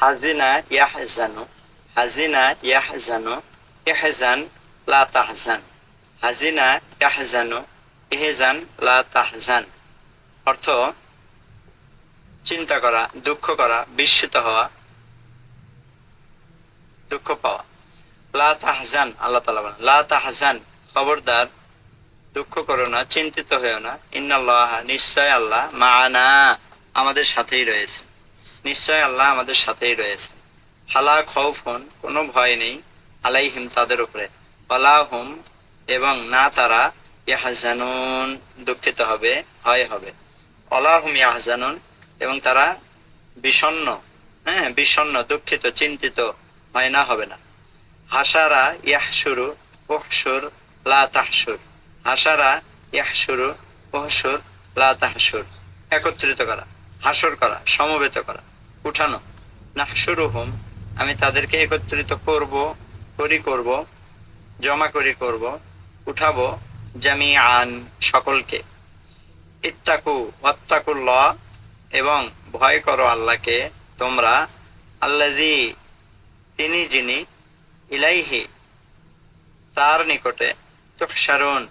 হাজিনা ইয়াহজানু হাজিনা ইয়াহজানু ইহজান লা তাহজান হাজিনা ইয়াহজানু ইহজান লা তাহজান অর্থ, চিন্তা করা, দুঃখ করা, বিস্মিত হওয়া, দুঃখ পাওয়া। লা তাহজান, আল্লাহ তালা বলেন, লা তাহজান, খবরদার, দুঃখ করো না, চিন্তিত হয়েও না। ইন্নাল্লাহ, নিশ্চয় আল্লাহ মা মানা আমাদের সাথেই রয়েছে। নিশ্চয় আল্লাহ আমাদের সাথেই রয়েছে। হালা খৌফন, কোনো ভয় নেই, আলাইহিম তাদের উপরে। হুম এবং না তারা ইয়াহজানুন, দুঃখিত হবে, ভয় হবে। অলাহুম ইয়াহজানুন, এবং তারা বিষণ্ণ হ্যাঁ বিষণ্ণ দুঃখিত, চিন্তিত হয় না হবে না। হাসারা ইয়াহসুরু ওহসুর লা তাহসুর। হাসারা ইয়াহসুরু ওহসুর লা তাহসুর। একত্রিত করা, হাসর করা, সমবেত করা। উঠানো। নাহসুরু হুম আমি তাদেরকে একত্রিত করব, করি করব, জমা করি করব, উঠাবো জামি আন সকলকে। ইত্তাকু ওয়াত্তাকুল্লাহ এবং ভয় করো আল্লাহকে, তোমরা আল্লাজি তিনি যিনি ইলাইহি তার নিকটে তুহসারুন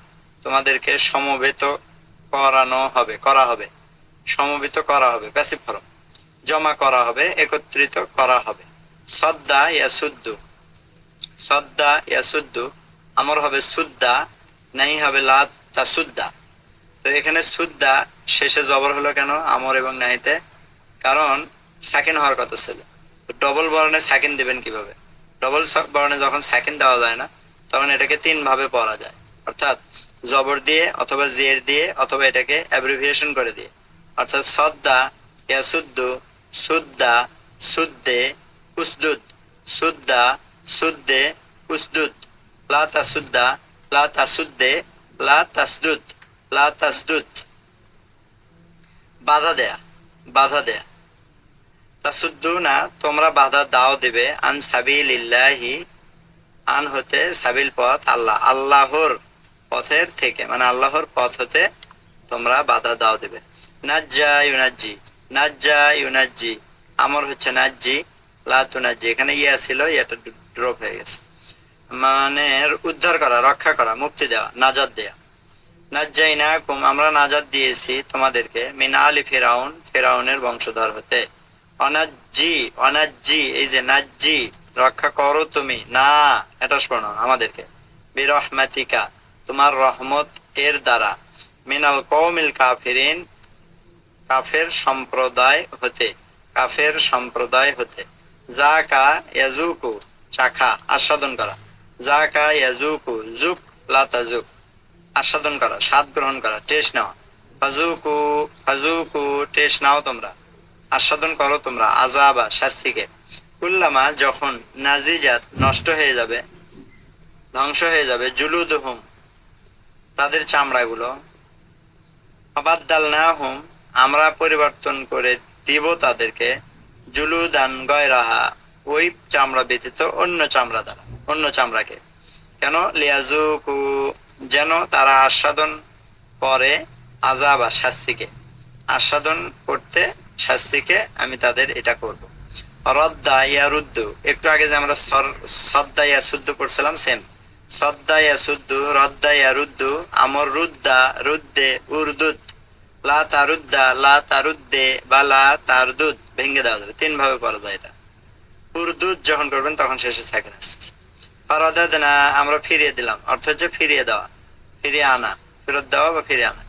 তোমাদেরকে সমবেত করানো হবে, করা হবে, সমবেত করা হবে, প্যাসিভ ফরম জমা করা হবে, একত্রিত করা হবে। সদ্দা ইয়াসুদ্দু। সদ্দা ইয়াসুদ্দু, আমার হবে সুদ্দা নাই হবে লা তাসুদ্দা তো এখানে সুদ্দা শেষে জবর হলো কেন? আমর এবং নাহিতে। কারণ সাকিন হওয়ার কথা ছিল। ডবল বর্ণে সাকিন দিবেন কীভাবে? ডবল বর্ণে যখন সাকিন দেওয়া যায় না, তখন এটাকে তিন ভাবে পড়া যায়। অর্থাৎ জবর দিয়ে অথবা জের দিয়ে অথবা এটাকে অ্যাব্রিভিয়েশন করে দিয়ে। অর্থাৎ সদ্দা ইয়াসুদ্দু সুদ্দা, সুদ্দে, উসদুদ। সুদ্দা, সুদ্দে, উসদুদ। লা তাসুদ্দা, লা তাসুদ্দে, লা তাসদুদ লা তাসদুদ। বাধা দেয়া বাধা দেয়া। তাসুদ্দু না তোমরা বাধা দাও দেবে, আন সাবিল ইল্লাহি আন হতে সাবিল পথ আল্লাহ, আল্লাহর পথের থেকে মানে আল্লাহর পথ হতে তোমরা বাধা দাও দেবে। নাজ্জা ইউনাজ্জি। নাজ্জা ইউনাজ্জি আমর হচ্ছে নাজ্জি লাতুনাজ্জি এখানে ইয়া ছিল, ইয়াটা ড্রপ হয়ে গেছে। মানে উদ্ধার করা, রক্ষা করা, মুক্তি দেওয়া, নাজাদ দেয়া। নাজ্জাই না কুম আমরা নাজাদ দিয়েছি তোমাদেরকে, মিন আলি ফেরাউন, ফেরাউনের বংশধর হতে। অনাজ্জি অনাজ্জি, এই যে নাজ্জি, রক্ষা করো তুমি। না, এটা শোনো আমাদেরকে। বিরহমাতিকা, তোমার রহমত এর দ্বারা। মিনাল কৌমিল কাফিরিন কাফের সম্প্রদায় হতে, কাফের সম্প্রদায় হতে। যা কা ইয়াজুকু চাখা, আস্বাদন করা। যা কা ইয়াজুকু জুক লাতাজুক আস্বাদন করা, স্বাদ গ্রহণ করা, টেস্ট নেওয়া। ফাজুকু ফাজুকু টেস্ট নাও তোমরা। আস্বাদন করো তোমরা আজাবা শাস্তিকে। কুল্লামা যখন নাজিজাত নষ্ট হয়ে যাবে, ধ্বংস হয়ে যাবে জুলুদ হুম তাদের চামড়াগুলো অবাদ্দাল না হুম আমরা পরিবর্তন করে দিব তাদেরকে জুলুদান গয়রাহা, ওই চামড়া ব্যতীত অন্য চামড়া দ্বারা, অন্য চামড়াকে। কেন? লিয়াজুকু যেন তারা আস্বাদন করে আজাবা শাস্তিকে। আস্বাদন করতে শাস্তিকে আমি তাদের এটা করব। রদ্দা ইয়ারুদ্দু, একটু আগে যে আমরা সদ্দা ইয়াসুদ্দু পড়ছিলাম সেম সদ্দা ইয়াসুদ্দু, রদ্দা ইয়ারুদ্দু, আমর রুদ্দা, রুদ্দে উর্দুদ লা তারুদ্দা, লা তারুদ্দে বা লা তারদুদ ভেঙে দেওয়া যাবে। তিন ভাবে পড়া যায় এটা। উর্দুদ যখন করবেন, তখন শেষে ফরাদাদ না আমরা ফিরিয়ে দিলাম। অর্থ হচ্ছে ফিরিয়ে দেওয়া, ফিরিয়ে আনা। ফেরত দেওয়া বা ফিরিয়ে আনা।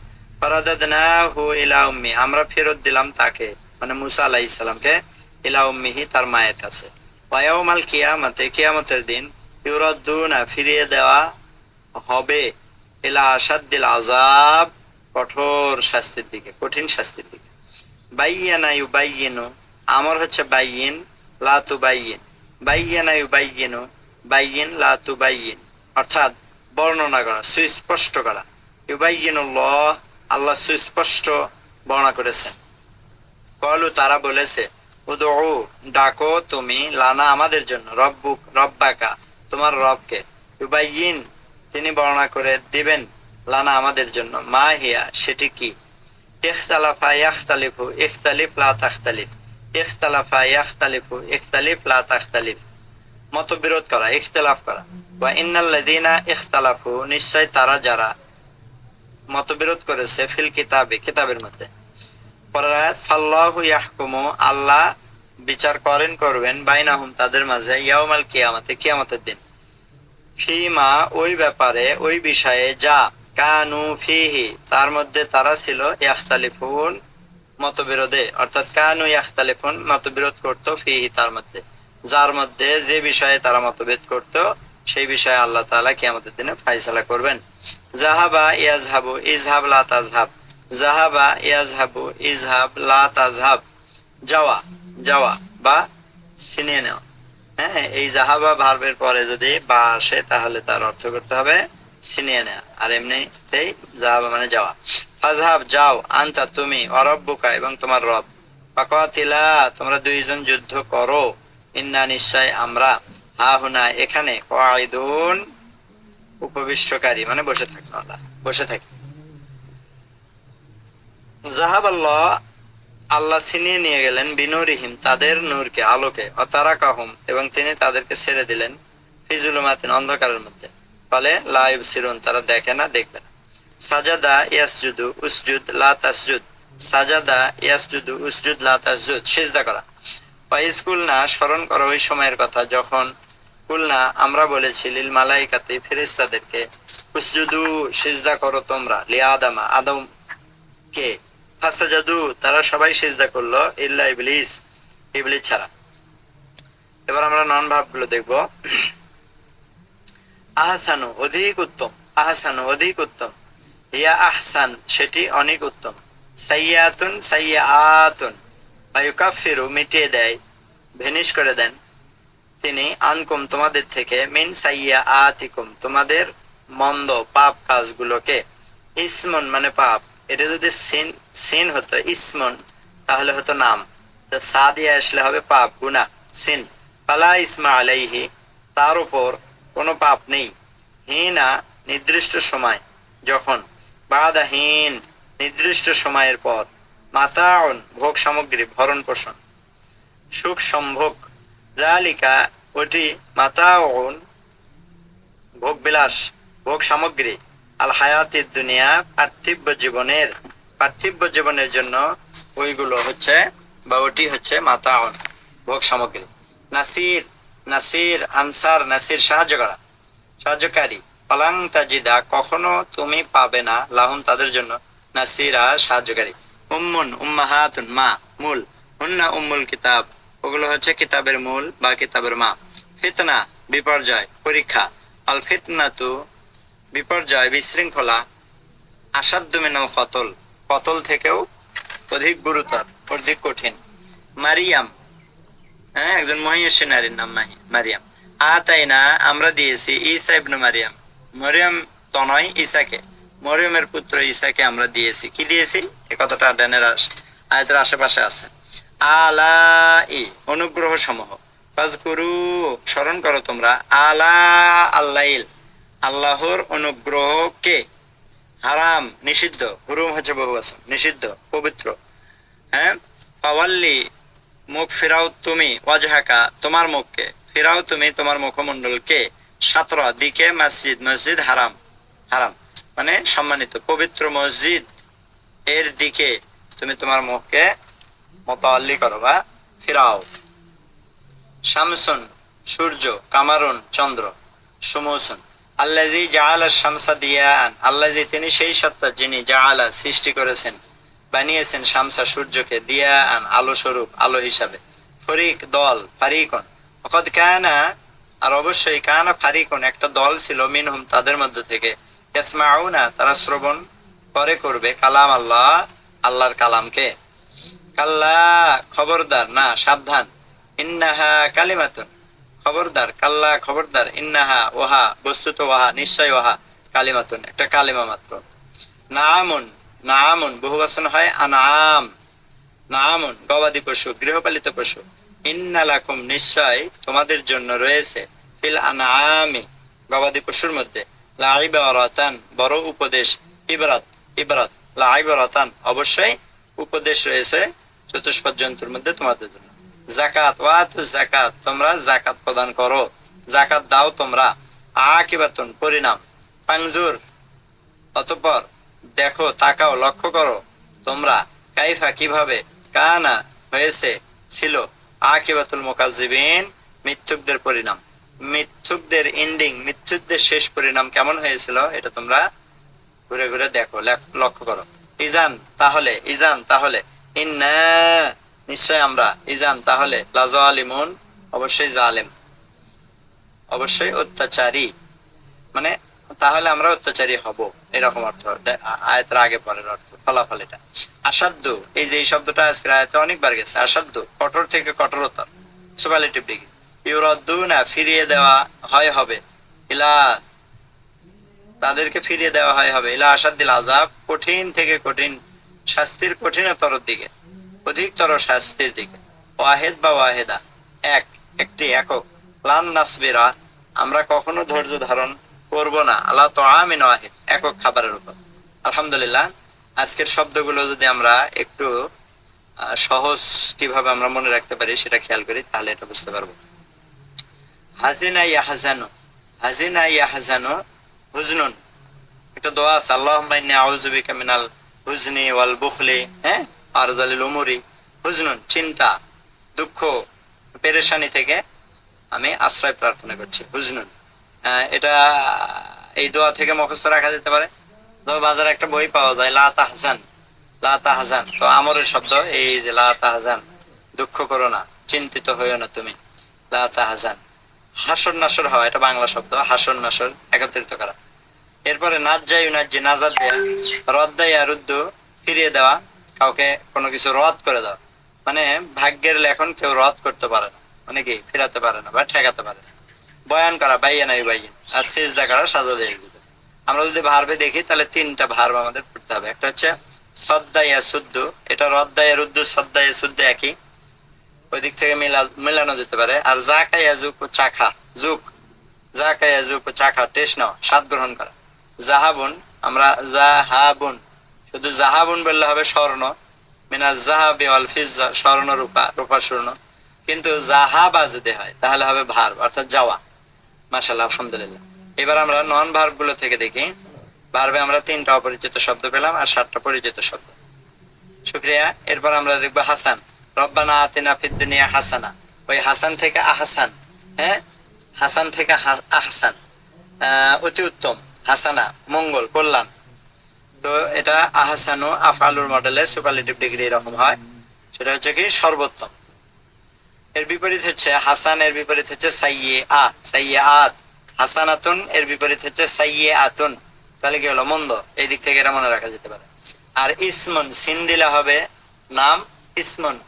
না হু ইলা উম্মি, আমরা ফেরত দিলাম তাকে। মানে মুসা আলাহ ইসলামকে ইলা উম্মিহি, তার মায়ের কাছে। ওয়াউমাল কিয়ামতে, কিয়ামতের দিন ইউরদ্দুনা, ফিরিয়ে দেওয়া হবে। ইলা আসাদ্দিল আজাব কঠোর শাস্তির দিকে, কঠিন শাস্তির দিকে। বাইয়ানা ইউ বাইয়েনু আমর হচ্ছে বাইয়িন লাতু বাইয়িন বাইয়ানা ইউ বাইয়েনু বাইয়িন লাতু বাইয়িন অর্থাৎ বর্ণনা করা, সুস্পষ্ট করা। ইউ বাইয়িনুল্লাহ আল্লাহ সুস্পষ্ট বর্ণনা করেছেন। কলু, তারা বলেছে উদু ডাকো তুমি লানা আমাদের জন্য, রব্বুক, রব্বাকা, তোমার রবকে। ইউবাইয়িন, তিনি বর্ণনা করে দিবেন লানা আমাদের জন্য। মা হিয়া, সেটি কি? ইখতালাফা ইখতালিফ লা তাখতালিফ। ইখতালাফা ইখতালিফ লা তাখতালিফ। মতবিরোধ করা করা। ইন্নাল্লাযীনা ইখতালাফু, নিশ্চয় তারা যারা মতবিরোধ করেছে ফিল কিতাবে, কিতাবের মধ্যে। ফাল্লাহু ইয়াহকুমু, আল্লাহ বিচার করেন, করবেন, বাইনাহুম, তাদের মাঝে, ইয়াউমাল কিয়ামতে, কিয়ামতের দিন। ফিমা, ওই ব্যাপারে, ওই বিষয়ে যা কানু ফিহি, তার মধ্যে তারা ছিল ইয়াখতালিফুন মতবিরোধে। অর্থাৎ কানু ইয়াখতালিফুন মতবিরোধ করত ফিহি তার মধ্যে। যার মধ্যে যে বিষয়ে তারা মতভেদ করত, সেই বিষয়ে আল্লাহ তাআলা কিয়ামতের দিনে ফয়সালা করবেন। জাহাবা ইয়াজহাবু ইজহাব লা তাজহাব জাহাবা ইয়াজহাবু ইজহাব লা তাজহাব যাওয়া যাওয়া বা ছিনিয়ে নেওয়া। হ্যাঁ এই জাহাবা ভার্বের পরে যদি বা আসে, তাহলে তার অর্থ করতে হবে ছিনিয়ে নেওয়া আর এমনিতেই জাহাবা মানে যাওয়া। ফাজহাব, যাও, আনতা, তুমি অরব্বুকা এবং তোমার রব। ফাকাতিলা তোমরা দুইজন যুদ্ধ করো। ইন্না নিশ্চয় আমরা, হা হুনা, এখানে কয়দুন উপবিষ্টকারী মানে বসে আল্লাহ বসে থাকি জাহাব আল্লাহ আল্লাহ ছিনিয়ে নিয়ে গেলেন বিনুরিহিম, তাদের নূরকে, আলোকে অতারাকাহুম এবং তিনি তাদেরকে ছেড়ে দিলেন ফিজুলুমাতিন অন্ধকারের মধ্যে। ফলে লাইভ সিরুন, তারা দেখে না, দেখবে না। সাজাদা ইয়াসজুদু উসজুদ লা সাজাদা ইয়াসজুদু উসজুদ লা তাসজুদ, সিজদা করা। ওয়াইসকুল না স্মরণ করো ওই সময়ের কথা, যখন কুলনা, আমরা বলেছি, লিল মালাইকাতে ফেরেশতাদেরকে, উসজুদু সিজদা করো তোমরা, লি আদামা, আদম কে? ফাসাজাদু, তারা সবাই সিজদা করল, ইল্লা ইবলিস ইবলিস ছাড়া। এবার আমরা নন ভাবগুলো দেখব। আহসানু, অধিক উত্তম। আহসানু, অধিক উত্তম। ইয়া আহসান, সেটি অনেক উত্তম। সাইয়াতুন সাইয়াতুন। বায়ুকাফিরু মিটিয়ে দেয়, ভেনিশ করে দেন। তিনি, আনকুম, তোমাদের থেকে, মিন সাইয়া আতিকুম তোমাদের মন্দ পাপ কাজগুলোকে, ইসমন মানে পাপ। এটা যদি সিন সিন হতো, ইসমন, তাহলে হতো নাম। তো সা দিয়ে আসলে হবে পাপ গুনা সিন। পালা ইসমা আলাইহি, তার উপর কোনো পাপ নেই। হিনা নির্দিষ্ট সময়, যখন বাদাহীন নির্দিষ্ট সময়ের পর মাতাউন ভোগ সামগ্রী ভরণ পোষণ। সুখ সম্ভোগ জালিকা ওটি মাতাউন ভোগ বিলাস, ভোগ সামগ্রী। আল হায়াতের দুনিয়া পার্থিব্য জীবনের পার্থিব্য জীবনের জন্য ওইগুলো হচ্ছে বা ওটি হচ্ছে মাতাউন ভোগ সামগ্রী। নাসির নাসির আনসার, নাসির সাহায্য করা সাহায্যকারী ফলাং তাজিদা কখনো তুমি পাবে না লাহুম তাদের জন্য। নাসিরা সাহায্যকারী। উম্মুন, উম্মাহাতুন, মা, মূল। হুন্না উম্মুল কিতাব। ওগুলো হচ্ছে কিতাবের মূল বা কিতাবের মা। ফিতনা, বিপর্যয়, পরীক্ষা। আল ফিতনাতু, বিপর্যয়, বিশৃঙ্খলা। আসাধ্য মিনাল কতল। কতল থেকেও অধিক গুরুতর, অধিক কঠিন। মারিয়াম হ্যাঁ একজন মহিষী নারীর নাম মারিয়াম। আতাইনা আমরা দিয়েছি ঈসা ইবনু মারিয়াম। মরিয়াম তনয় ঈসাকে। মরিয়মের পুত্র ঈসাকে আমরা দিয়েছি। কি দিয়েছি? এ কথাটা আস- আয়াতের আশেপাশে আছে। আলা ই অনুগ্রহ সমূহ ফাজকুরু, স্মরণ করো তোমরা। আলা আল্লাইল, আল্লাহর অনুগ্রহকে হারাম, নিষিদ্ধ। হুরুম হচ্ছে বহুবচন। নিষিদ্ধ, পবিত্র। হ্যাঁ? পাওয়াল্লি মুখ ফেরাও তুমি ওয়াজহাকা তোমার মুখকে, ফেরাও তুমি তোমার মুখমণ্ডলকে সাতরা দিকে মসজিদ মসজিদ হারাম হারাম। মানে সম্মানিত, পবিত্র মসজিদ এর দিকে তুমি তোমার মুখকে মতাল্লি করো বা ফিরাও। শামসুন, সূর্য, কামারুন, চন্দ্র, সুমৌসুন। আল্লাজি জাহালা শামসা দিয়ান আল্লাজি তিনি সেই সত্তা যিনি জাহালা সৃষ্টি করেছেন। বানিয়েছেন শামসা সূর্যকে দিয়া আন আলো স্বরূপ আলো হিসাবে। ফরিক দল, ফারিকন। অকদ কানা, আর অবশ্যই কানা ফারিকন, একটা দল ছিল মিনহুম তাদের মধ্যে থেকে। ইয়াসমাউনা, তারা শ্রবণ করে করবে কালাম আল্লাহ, আল্লাহর কালামকে। কাল্লা, খবরদার, না, সাবধান। ইন্নাহা কালিমাতুন। খবরদার, কাল্লা, খবরদার। ইন্নাহা ওহা, বস্তুত ওহা, নিশ্চয় ওহা, কালিমাতুন। একটা কালিমা মাত্র। নামুন নামুন বহু বচন হয় আনাম। নামুন, গবাদি পশু, গৃহপালিত পশু। ইন্নালাকুম নিশ্চয় তোমাদের জন্য রয়েছে। ফিল আনামি, গবাদি পশুর মধ্যে। লাইবারাতান বড় উপদেশ, ইবরাত ইবরাত লাইবারাতান অবশ্যই উপদেশ রয়েছে চতুষ্পদ জন্তুর মধ্যে তোমাদের জন্য। জাকাত ওয়াতু জাকাত তোমরা জাকাত প্রদান করো। জাকাত দাও তোমরা। আকিবাতুন, পরিণাম। পাংজুর, অতঃপর দেখো, তাকাও, লক্ষ্য করো। তোমরা কাইফা কীভাবে কানা হয়েছে ছিল? আকিবাতুল মোকাজিবিন মিথ্যুকদের পরিণাম। মিথ্যুকদের এন্ডিং মিথ্যুকদের শেষ পরিণাম কেমন হয়েছিল এটা তোমরা ঘুরে ঘুরে দেখো লক্ষ্য করো। ইজান, তাহলে ইজান, তাহলে। নিশ্চয় আমরা। ইজান, তাহলে অবশ্যই জালেম। অবশ্যই অত্যাচারী। মানে তাহলে আমরা অত্যাচারী হব। এরকম অর্থ। দে- আ- আগে পরের অর্থ, ফলাফল এটা। আসাধ্য এই যে এই শব্দটা আজকের আয়াতে অনেকবার গেছে আসাধ্য কঠোর থেকে কঠোরতর। সুপারলেটিভ ডিগ্রি ইউরদ্দু না ফিরিয়ে দেওয়া হয় হবে। ইলা, তাদেরকে ফিরিয়ে দেওয়া হয় হবে। ইলা আসাদ্দিল আজাব কঠিন থেকে কঠিন, শাস্তির কঠিনতর দিকে। অধিকতর শাস্তির দিকে। ওয়াহেদ বা ওয়াহেদা, এক, একটি একক। নাসবিরা, আমরা কখনো ধৈর্য ধারণ করব না। আল্লাহ তো আমিন ওয়াহিদ, একক খাবারের উপর। আলহামদুলিল্লাহ, আজকের শব্দগুলো যদি আমরা একটু সহজ কীভাবে আমরা মনে রাখতে পারি সেটা খেয়াল করি, তাহলে এটা বুঝতে পারব। হাজিনা ইয়াহাজানু হাজিনা ইয়াহাজানু হুজনুন। একটা দোয়া আছে, আল্লাহুম্মা ইন্নী আউযু বিকা মিনাল হুজনি ওয়াল বুখলি হ্যাঁ? আর জালিল উমুরি। হুজনুন, চিন্তা, দুঃখ, পেরেশানি থেকে আমি আশ্রয় প্রার্থনা করছি। হুজনুন। এটা এই দোয়া থেকে মুখস্থ রাখা যেতে পারে। তবে বাজারে একটা বই পাওয়া যায়, লা তাহজান লা তাহজান। তো আমরের শব্দ, এই যে লা তাহজান, দুঃখ করো না, চিন্তিত হইও না তুমি। লা তাহজান। হাসর নাসর হওয়া, এটা বাংলা শব্দ, হাসর নাসর, একত্রিত করা। এরপরে নাচ যাই নাজ্জি নাজাদ দেয়া, রদ দেয়া, রুদ্দ, ফিরিয়ে দেওয়া, কাউকে কোনো কিছু রদ করে দেওয়া। মানে ভাগ্যের লেখন কেউ রদ করতে পারে না মানে কি, ফেরাতে পারে না বা ঠেকাতে পারে না। বয়ান করা, বাইয়া নাই বাইয়েন আর সেজদা করা সাজা দিয়ে আমরা যদি ভার্বে দেখি, তাহলে তিনটা ভার্ব আমাদের পড়তে হবে। একটা হচ্ছে সদ্দাইয়া শুদ্ধ এটা রদ্দাইয়া রুদ্দ সদ্দাইয়া শুদ্ধ একই। ওই দিক থেকে মিলা মেলানো যেতে পারে। আর জাকাইয়া জুক চাখা, জুক। জাকাইয়া জুক চাখা, টেস্ট নাও, স্বাদ গ্রহণ করা। জাহাবুন, আমরা জাহাবুন। শুধু জাহাবুন বললে হবে স্বর্ণ। মিনা জাহাবি অল ফিজা স্বর্ণ রূপা রূপা স্বর্ণ। কিন্তু জাহাবা যদি হয়, তাহলে হবে ভার অর্থাৎ যাওয়া। মাশাল্লাহ আলহামদুলিল্লাহ। এবার আমরা নন ভার্বগুলো থেকে দেখি। ভার্বে আমরা তিনটা অপরিচিত শব্দ পেলাম আর সাতটা পরিচিত শব্দ। শুক্রিয়া এরপর আমরা দেখব হাসান। রব্বানা আতিনা ফিদ দুনিয়া হাসানা। ওই হাসান থেকে আহসান হ্যাঁ? হাসান থেকে আহসান। আহ, অতি উত্তম। হাসানা মঙ্গল কল্যাণ। তো এটা আহসানু আফআলুর মডেলে সুপারলেটিভ ডিগ্রি এরকম হয়। সেটা হচ্ছে কি সর্বোত্তম। এর বিপরীত হচ্ছে হাসান এর বিপরীত হচ্ছে সাইয়ে আ সাইয়ে আত হাসানাতুন এর বিপরীত হচ্ছে সাইয়ে আতুন তাহলে কি হলো? মন্দ। এই দিক থেকে এটা মনে রাখা যেতে পারে। আর ইসমন সিন দিলে হবে নাম ইসমন।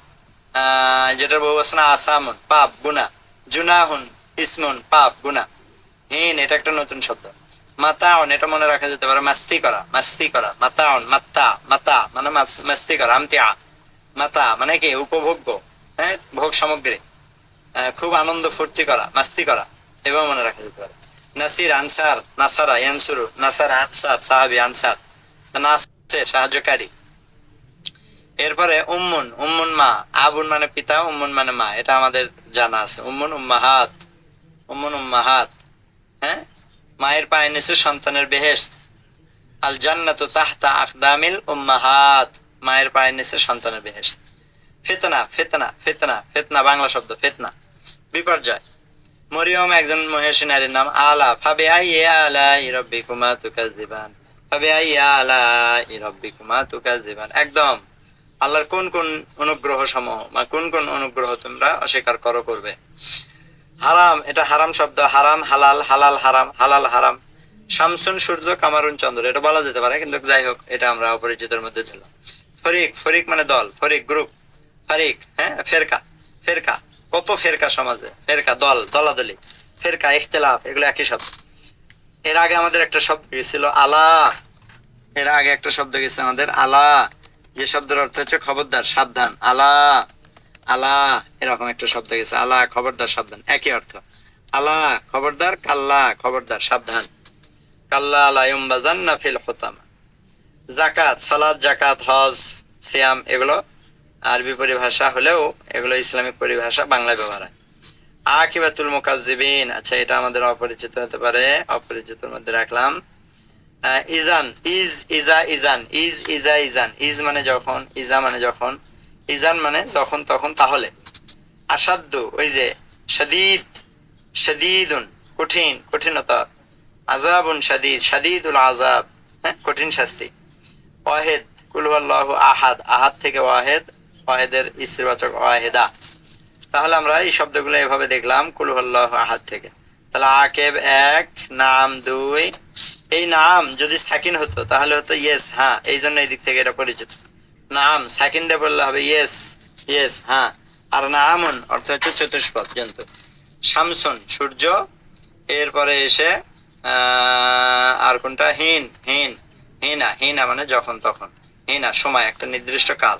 আহ, যেটা বহু বছর আসামন পাপ গুনা জুনাহুন ইসমন পাপ গুনা হিন এটা একটা নতুন শব্দ। মাতাউন এটা মনে রাখা যেতে পারে মাস্তি করা মাস্তি করা। মাতাউন মাত্তা মাতা মানে মাস- মাস্তি করা আমতিয়া। মাতা মানে কি? উপভোগ্য। হ্যাঁ ভোগ সামগ্রী। খুব আনন্দ, ফুর্তি করা, মাস্তি করা, এভাবে মনে রাখা যেতে পারে। নাসির, আনসার, নাসারা, ইয়ানসুরু, নাসার আনসার সাহাবি, আনসার। নাসের সাহায্যকারী। এরপরে উম্মুন উম্মুন মা, আবুন মানে পিতা, উম্মুন মানে মা, এটা আমাদের জানা আছে। উম্মুন, উম্মাহাত উম্মুন, উম্মাহাত হ্যাঁ? মায়ের পায়ে নিচে, সন্তানের বেহেশত। আল জান্নাতু তাহতা আকদামিল উম্মাহাত, মায়ের পায়ের নিচে, সন্তানের বেহেশত। ফেতনা ফেতনা ফেতনা ফেতনা, বাংলা শব্দ, ফেতনা। বিপর্যয়। মরিয়ম একজন মহেশী নারীর নাম আলা। ফাবে আই আলা ইরব্বি কুমা তুকাজিবান ফাবে আই আলা ইরব্বি কুমা তুকাজিবান একদম। আল্লাহর কোন কোন অনুগ্রহ সমূহ বা কোন কোন অনুগ্রহ তোমরা অস্বীকার করো, করবে। হারাম, এটা হারাম শব্দ। হারাম, হালাল হালাল, হারাম হালাল, হারাম। শামসুন, সূর্য, কামারুন, চন্দ্র। এটা বলা যেতে পারে, কিন্তু যাই হোক, এটা আমরা অপরিচিতের মধ্যে দিলাম। ফরিক ফরিক মানে দল। ফরিক, গ্রুপ। ফারিক হ্যাঁ? ফেরকা ফেরকা, কত ফেরকা সমাজে? ফেরকা, দল, দলাদলি, ফেরকা, ইখতলাফ, এগুলো একই শব্দ। এর আগে আমাদের একটা শব্দ গেছিল আলা। এর আগে একটা শব্দ গেছে আমাদের আলা। যে শব্দের অর্থ হচ্ছে খবরদার, সাবধান, আলা। আলা, এরকম একটা শব্দ গেছে। আলা, খবরদার, সাবধান, একই অর্থ। আলা, খবরদার, কাল্লা, খবরদার, সাবধান। কাল্লা আলাইম বাজান্না ফিল হোতামা জাকাত সালাদ জাকাত হজ, সিয়াম, এগুলো আরবি পরিভাষা হলেও এগুলো ইসলামিক পরিভাষা, বাংলা ব্যবহার হয়। আকিবাতুল মুকাজ্জিবিন আচ্ছা এটা আমাদের অপরিচিত হতে পারে, অপরিচিতর মধ্যে রাখলাম। Ijan, is, Eja, Ijan, is, Eja, Ijan, is মানে যখন, ইজা মানে যখন, ইজান মানে যখন, তখন, তাহলে। আসাধ্য ওই যে, শদীদ, শদীদুন, কঠিন, কঠিনতা। আজাবুন শদীদ, শদীদুল আজাব হ্যাঁ কঠিন শাস্তি। ওয়াহেদ কুলহুয়াল্লাহ আহাদ আহাদ থেকে ওয়াহেদ ওয়াহেদের স্ত্রীবাচক ওয়াহেদা। তাহলে আমরা এই শব্দগুলো এভাবে দেখলাম কুলহুয়াল্লাহ আহাদ থেকে। তাহলে আকেব এক, নাম দুই। এই নাম যদি সাকিন হতো, তাহলে হতো ইয়েস হ্যাঁ এই জন্য এই দিক থেকে এটা পরিচিত। নাম, সাকিন দিয়ে বললে হবে ইয়েস ইয়েস হ্যাঁ। আর নামন, অর্থ হচ্ছে চতুষ্পদ জন্তু। শামসুন, সূর্য, এরপরে এসে আর কোনটা? হিন হিন। হিনা হিনা মানে যখন তখন। হিনা, সময়, একটা নির্দিষ্ট কাল।